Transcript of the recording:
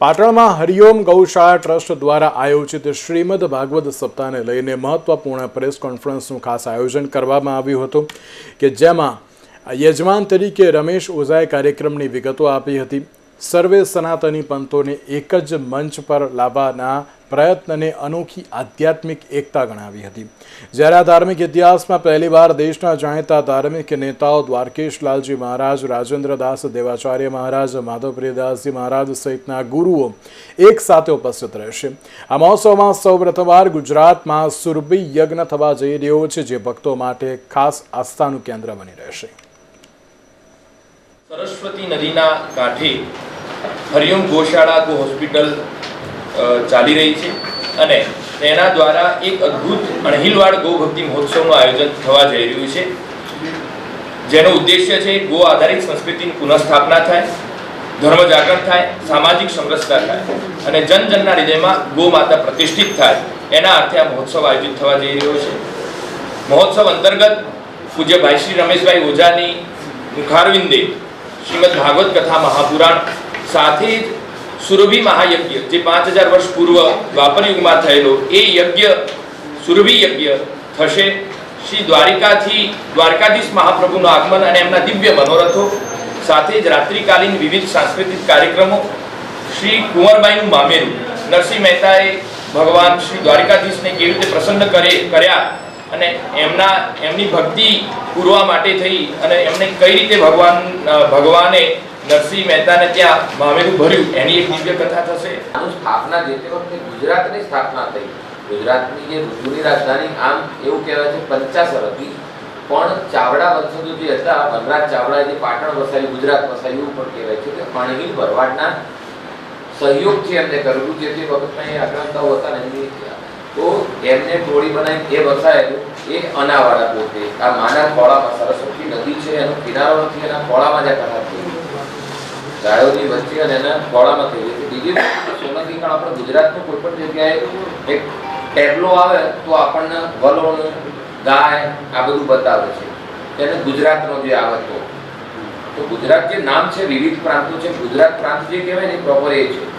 પાટણમાં હરિઓમ ગૌશાળા ટ્રસ્ટ દ્વારા આયોજિત શ્રીમદ ભાગવત સપ્તાહને લઈને મહત્વપૂર્ણ પ્રેસ કોન્ફરન્સનું ખાસ આયોજન કરવામાં આવ્યું હતું કે જેમાં યજમાન તરીકે રમેશ ઓઝાએ કાર્યક્રમની વિગતો આપી હતી. સર્વે સનાતની પંથોને એક જ મંચ પર લાવવાના પ્રયત્નને અનોખી આધ્યાત્મિક એકતા ગણાવી હતી. જ્યારે આ ધાર્મિક ઇતિહાસમાં પહેલીવાર દેશના જાણીતા ધાર્મિક નેતાઓ દ્વારકેશ લાલજી મહારાજ રાજેન્દ્રદાસ દેવાચાર્ય મહારાજ માધવપ્રિયદાસજી મહારાજ સહિતના ગુરુઓ એક સાથે ઉપસ્થિત રહેશે. આ મહોત્સવમાં સૌ પ્રથમવાર ગુજરાતમાં સુરભી યજ્ઞ થવા જઈ રહ્યો છે, જે ભક્તો માટે ખાસ આસ્થાનું કેન્દ્ર બની રહેશે. સરસ્વતી નદીના કાંઠે હરિયમ ગોશાળા ગો હોસ્પિટલ ચાલી રહી છે. અને તેના દ્વારા એક અદ્ભુત અણહિલવાડ ગૌભક્તિ મહોત્સવનું આયોજન થવા જઈ રહ્યું છે. જેનો ઉદ્દેશ્ય છે ગો આધારિત સંસ્કૃતિની પુનઃસ્થાપના થાય, ધર્મ જાગરણ થાય, સામાજિક સમરસતા થાય અને જન જનના હૃદયમાં ગો માતા પ્રતિષ્ઠિત થાય. એના અર્થે આ મહોત્સવ આયોજિત થવા જઈ રહ્યો છે. મહોત્સવ અંતર્ગત પૂજ્ય ભાઈ શ્રી રમેશભાઈ ઓઝાની મુખારવિંદે શ્રીમદ ભાગવત કથા મહાપુરાણ સાથે જ સુરભી મહાયજ્ઞ, જે પાંચ હજાર વર્ષ પૂર્વ દ્વાપર યુગમાં થયેલો, એ યજ્ઞ સુરભી યજ્ઞ થશે. શ્રી દ્વારિકાથી, દ્વારકાધીશ મહાપ્રભુનું આગમન અને એમના દિવ્ય મનોરથો, સાથે જ રાત્રિકાલીન વિવિધ સાંસ્કૃતિક કાર્યક્રમો, શ્રી કુંવરબાઈનું મામેરું, નરસિંહ મહેતાએ ભગવાન શ્રી દ્વારિકાધીશને કેવી રીતે પ્રસન્ન કરે, કર્યા અને એમના, એમની ભક્તિ પૂરવા માટે થઈ અને એમને કઈ રીતે ભગવાન ભગવાને નરસિંહ મહેતાને ત્યાં મામેરું ભર્યું. એની એક દિવ્ય કથા થશે. આનું સ્થાપના જે તે વખતે ગુજરાતની સ્થાપના થઈ. ગુજરાતની જે જૂની રાજધાની, આમ એવું કહેવાય છે પંચાસર હતી પણ ચાવડા વંશજો જે હતા, વનરાજ ચાવડા જે પાટણ વસાયું, ગુજરાત વસાયું પણ કહેવાય છે કે અણહિલ ભરવાડના સહયોગથી એમને કરેલું, જે તે વખતના અહીં આક્રાંતાઓ હતા એમની તો એમને ટોળી બનાવી, એ વસાયેલું, એ અનાવાડા પોતે. આ માના ખોળામાં, સરસ્વતી નદી છે, એનો કિનારો નથી, એના ખોળામાં જ આ કથા થઈ. ગાયોની વસ્તી અને એના ખોળામાં થઈ ગઈ બીજી સોલંકી પણ આપણે ગુજરાતની કોઈ પણ જગ્યાએ એક ટેબલો આવે તો આપણને વલોણ, ગાય આ બધું બતાવે છે. એને ગુજરાતનો જે આવે તો. તો ગુજરાત જે નામ છે વિવિધ પ્રાંતો છે. ગુજરાત પ્રાંત જે કહેવાય ને પ્રોપર એ છે.